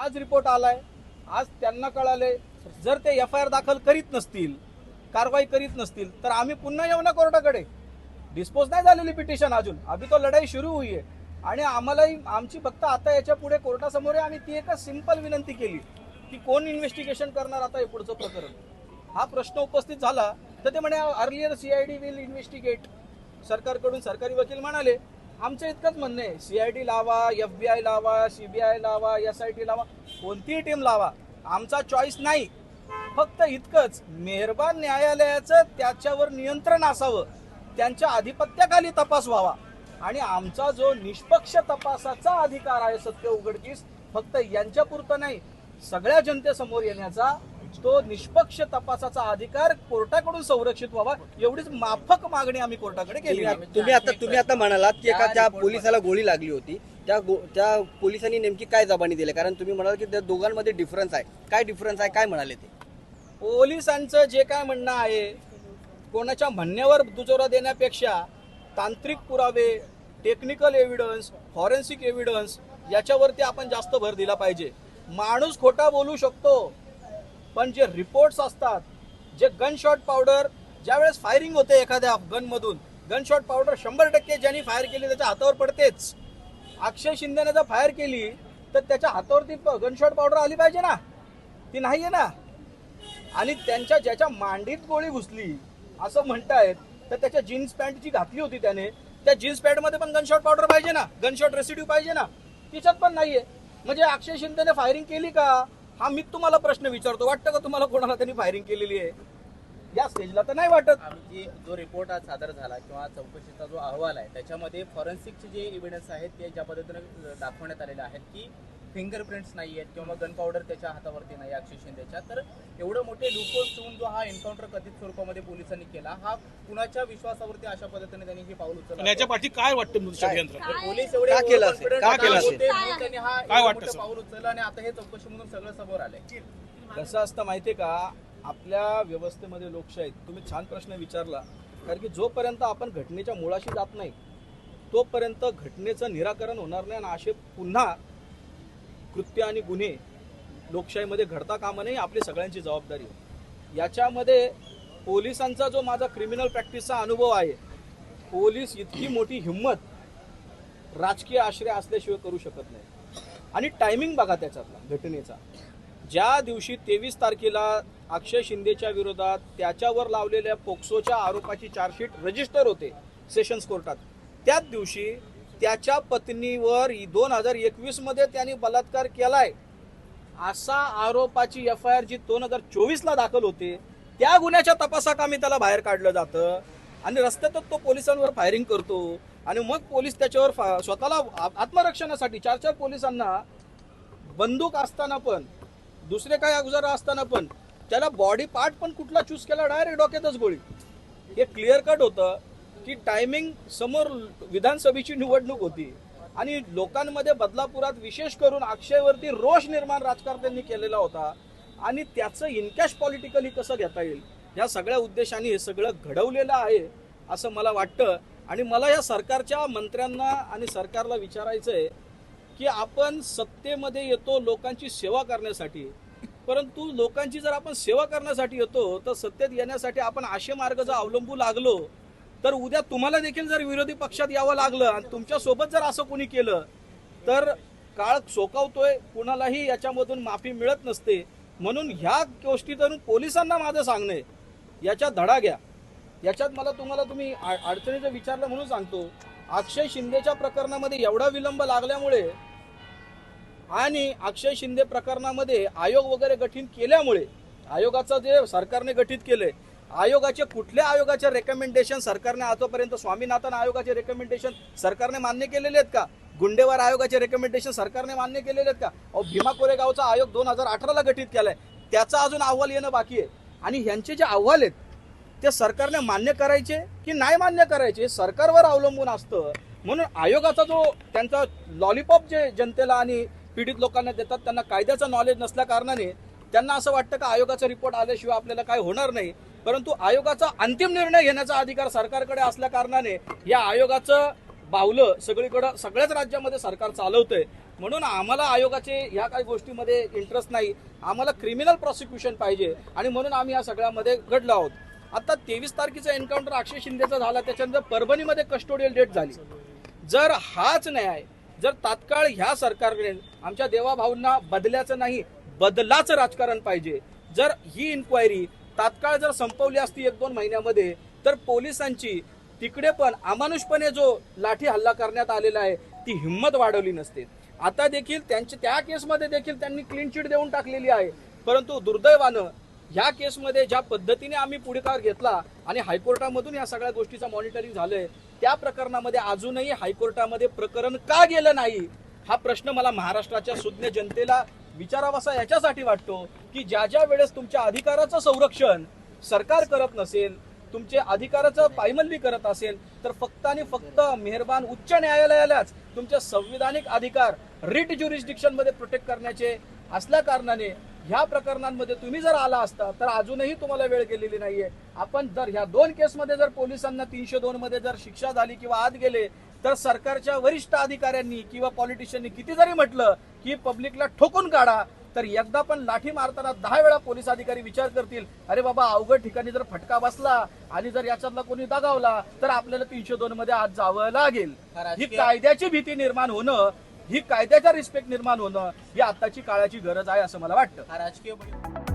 आज रिपोर्ट आलाय. आज त्यांना कळाले जर ते एफ आय आर दाखल करीत नसतील कारवाई करीत नसतील तर आम्ही पुन्हा येऊ ना कोर्टाकडे. डिस्पोज नाही झालेली पिटिशन अजून. अभि तो लढाई सुरू होई आहे आणि आम्हालाही आमची फक्त आता याच्यापुढे कोर्टासमोर आहे. आम्ही ती एकच सिंपल विनंती केली की कोण इन्व्हेस्टिगेशन करणार आता हे पुढचं प्रकरण? हा प्रश्न उपस्थित झाला तर ते म्हणे अर्लियर सीआयडी विल इन्व्हेस्टिगेट सरकारकडून सरकारी वकील म्हणाले आमचं इतकंच म्हणणं आहे. सीआयडी लावा एफबीआय बी आय लावा सीबीआय लावा एस आय टी लावा कोणतीही टीम लावा. आमचा चॉईस नाही. फक्त इतकंच. मेहरबान न्यायालयाचं त्याच्यावर नियंत्रण असावं. त्यांच्या आधिपत्याखाली तपास व्हावा. आणि आमचा जो निष्पक्ष तपासाचा अधिकार आहे सत्य उघडकीस फक्त यांच्यापुरतं नाही सगळ्या जनतेसमोर येण्याचा तो निष्पक्ष तपासाचा अधिकार कोर्टाकडून संरक्षित व्हावा एवढीच माफक मागणी आम्ही कोर्टाकडे केली. तुम्ही तुम्ही आता तुम्ही आता म्हणालात की एका त्या पोलिसाला गोळी लागली होती. त्या त्या पोलिसांनी नेमकी काय जबानी दिली? कारण तुम्ही म्हणाल की त्या दोघांमध्ये डिफरन्स आहे. काय डिफरन्स आहे? काय म्हणाले ते? पोलिसांचं जे काय म्हणणं आहे कोणाच्या म्हणण्यावर दुजोरा देण्यापेक्षा तांत्रिक पुरावे टेक्निकल एव्हिडन्स फॉरेन्सिक एव्हिडन्स याच्यावरती आपण जास्त भर दिला पाहिजे. माणूस खोटा बोलू शकतो पण जे रिपोर्ट्स असतात जे गनशॉट पावडर ज्यावेळेस फायरिंग होते एखाद्या गनमधून गनशॉट पावडर शंभर टक्के ज्यांनी फायर केली त्याच्या हातावर पडतेच. अक्षय शिंदेने जर फायर केली तर त्याच्या हातावरती गनशॉट पावडर आली पाहिजे ना? ती नाही आहे ना? आणि त्यांच्या ज्याच्या मांडीत गोळी घुसली असं म्हणतायत तर त्याच्या जीन्स पॅन्ट जी घातली होती त्याने त्या जीन्स पॅन्टमध्ये पण गनशॉट पावडर पाहिजे ना? गनशॉट रेसिड्यू पाहिजे ना? तिच्यात पण नाहीये. म्हणजे अक्षय शिंदेने फायरिंग केली का? हा मी तुम्हाला प्रश्न विचारतो. वाटतं का तुम्हाला कोणाला त्यांनी फायरिंग केलेली आहे? या स्टेजला तर नाही वाटत. आमची जो रिपोर्ट आज सादर झाला किंवा चौकशीचा जो अहवाल आहे त्याच्यामध्ये फॉरेन्सिकचे जे एव्हिडन्स आहेत ते ज्या पद्धतीने दाखवण्यात आलेले आहेत की फिंगरप्रिंट्स नाही आहेत किंवा गन पावडर त्याच्या हातावरती नाही अक्षय शिंदेच्या तर एवढं मोठे लुकोस ठेवून जो हा एन्काउंटर कथित स्वरूपामध्ये पोलिसांनी केला हा कुणाच्या विश्वासावरती अशा पद्धतीने त्यांनी हे पाऊल उचललं? आणि याच्या पाठी काय वाटतं षडयंत्र तर पोलीस एवढे का केलं असेल? overconfident का केलं होते असेल? म्हणून त्यांनी हा काय एवढं वाटतं मोठं सर? पाऊल उचललं आणि आता हे चौकशीमधून सगळं समोर आलंय. कसं असतं माहितीये का? आपल्या व्यवस्थेमध्ये लोकशाहीत तुम्ही छान प्रश्न विचारला. कारण की जोपर्यंत आपण घटनेच्या मुळाशी जात नाही तोपर्यंत घटनेचं निराकरण होणार नाही आणि असे पुन्हा कृत्य आणि गुन्हे लोकशाहीमध्ये घडता कामा नाही आपली सगळ्यांची जबाबदारी याच्यामध्ये पोलिसांचा जो माझा क्रिमिनल प्रॅक्टिसचा अनुभव आहे पोलीस इतकी मोठी हिंमत राजकीय आश्रय असल्याशिवाय करू शकत नाही. आणि टायमिंग बघा त्याच्यातला घटनेचा. ज्या दिवशी तेवीस तारखेला अक्षय शिंदेच्या विरोधात त्याच्यावर लावलेल्या पोक्सोच्या आरोपाची चार्जशीट रजिस्टर होते सेशन्स कोर्टात त्याच दिवशी त्याच्या पत्नीवर दोन हजार एकवीसमध्ये त्यांनी बलात्कार केलाय. असा आरोपाची एफ आय आर जी दोन हजार चोवीस ला दाखल होते त्या गुन्ह्याच्या तपासाकामी त्याला बाहेर काढलं जातं आणि रस्त्यातच तो पोलिसांवर फायरिंग करतो आणि मग पोलीस त्याच्यावर स्वतःला आत्मरक्षणासाठी चार चार पोलिसांना बंदूक असताना पण दुसरे काही अगुजार असताना पण त्याला बॉडी पार्ट पण कुठला चूज केला? डायरेक्ट डोक्यातच गोळी. हे क्लिअर कट होतं. की टायमिंग समोर विधानसभेची निवडणूक होती. आणि लोकांमध्ये बदलापुरात विशेष करून अक्षयवरती रोष निर्माण राजकारण्यांनी केलेला होता. आणि त्याचं इनकॅश पॉलिटिकली कसं घेता येईल? या सगळ्या उद्देशाने हे सगळं घडवलेलं आहे असं मला वाटतं. आणि मला या सरकारच्या मंत्र्यांना आणि सरकारला विचारायचं आहे की आपण सत्तेमध्ये येतो लोकांची सेवा करण्यासाठी. परंतु लोकांची जर आपण सेवा करण्यासाठी येतो तर सत्तेत येण्यासाठी आपण असे मार्ग जर अवलंबू लागलो तर उद्या तुम्हाला देखील जर विरोधी पक्षात यावं लागलं आणि तुमच्यासोबत जर असं कोणी केलं तर काळ सोकावतोय कुणालाही याच्यामधून माफी मिळत नसते. म्हणून ह्या गोष्टीतून पोलिसांना माझं सांगणे याच्यात धडा घ्या. याच्यात मला तुम्हाला तुम्ही अडचणीचं विचारलं म्हणून सांगतो. अक्षय शिंदेच्या प्रकरणामध्ये एवढा विलंब लागल्यामुळे आणि अक्षय शिंदे प्रकरणामध्ये आयोग वगैरे गठीत केल्यामुळे आयोगाचं जे सरकारने गठीत केलंय आयोगाचे कुठल्या आयोगाचे रेकमेंडेशन सरकारने आजपर्यंत स्वामीनाथन आयोगाचे रेकमेंडेशन सरकारने मान्य केलेले आहेत का? गुंडेवार आयोगाचे रेकमेंडेशन सरकारने मान्य केलेले आहेत का? अहो भीमा कोरेगावचा आयोग दोन हजार अठराला गठीत केलाय. त्याचा अजून अहवाल येणं बाकी आहे. आणि ह्यांचे जे अहवाल आहेत ते सरकारने मान्य करायचे की नाही मान्य करायचे सरकारवर अवलंबून असतं. म्हणून आयोगाचा जो त्यांचा लॉलीपॉप जे जनतेला आणि पीडित लोकांना देतात त्यांना कायद्याचं नॉलेज नसल्या कारणाने त्यांना असं वाटतं का आयोगाचा रिपोर्ट आल्याशिवाय आपल्याला काय होणार नाही? परंतु आयोगाचा अंतिम निर्णय घेण्याचा अधिकार सरकारकडे असल्या कारणाने या आयोगाचं बावलं सगळीकडं सगळ्याच राज्यामध्ये सरकार चालवतंय. म्हणून आम्हाला आयोगाचे ह्या काही गोष्टीमध्ये इंटरेस्ट नाही. आम्हाला क्रिमिनल प्रॉसिक्युशन पाहिजे आणि म्हणून आम्ही या सगळ्यामध्ये घडलो आहोत. आता तेवीस तारखेचा एन्काउंटर अक्षय शिंदेचा झाला त्याच्यानंतर परभणीमध्ये कस्टोडियल डेट झाली. जर हाच न्याय जर तात्काळ ह्या सरकारकडे आमच्या देवाभाऊंना बदल्याचं नाही बदलाचं राजकारण पाहिजे. जर ही इन्क्वायरी तात्काळ जर संपवली असती एक दोन महिन्यामध्ये तर पोलिसांची तिकडे पण अमानुषपणे जो लाठी हल्ला करण्यात आलेला आहे ती हिंमत वाढवली नसते. आता देखील त्यांच्या त्या केसमध्ये देखील त्यांनी क्लीन चिट देऊन टाकलेली आहे. परंतु दुर्दैवानं ह्या केसमध्ये ज्या पद्धतीने आम्ही पुढेकार घेतला आणि हायकोर्टामधून या सगळ्या गोष्टीचं मॉनिटरिंग झालंय त्या प्रकरणामध्ये अजूनही हायकोर्टामध्ये प्रकरण का गेलं नाही हा प्रश्न मला महाराष्ट्राच्या सुज्ञ जनतेला विचारावासा याच्यासाठी वाटतो की ज्या ज्या वेळेस तुमच्या अधिकाराचं संरक्षण सरकार करत नसेल तुमचे अधिकाराचं पायमल्ली करत असेल तर फक्त आणि फक्त मेहरबान उच्च न्यायालयालाच तुमचे संविधानिक अधिकार रिट ज्युरिस्डिक्शनमध्ये प्रोटेक्ट करण्याचे असल्या कारणाने ह्या प्रकरणांमध्ये तुम्ही जर आला असता तर अजूनही तुम्हाला वेळ गेलेली नाहीये. आपण जर ह्या दोन केसमध्ये जर पोलिसांना तीनशे दोन मध्ये जर शिक्षा झाली किंवा आत गेले तर सरकारच्या वरिष्ठ अधिकाऱ्यांनी किंवा पॉलिटिशियननी किती जरी म्हटलं की पब्लिकला ठोकून काढा तर एकदा पण लाठी मारताना दहा वेळा पोलीस अधिकारी विचार करतील अरे बाबा अवघड ठिकाणी जर फटका बसला आणि जर याच्यातला कोणी दगावला तर आपल्याला तीनशे दोन मध्ये आज जावं लागेल. हा कायद्याची भीती निर्माण होणं ही कायद्याचा रिस्पेक्ट निर्माण होणं ही आताची काळाची गरज आहे असं मला वाटतं. राजकीय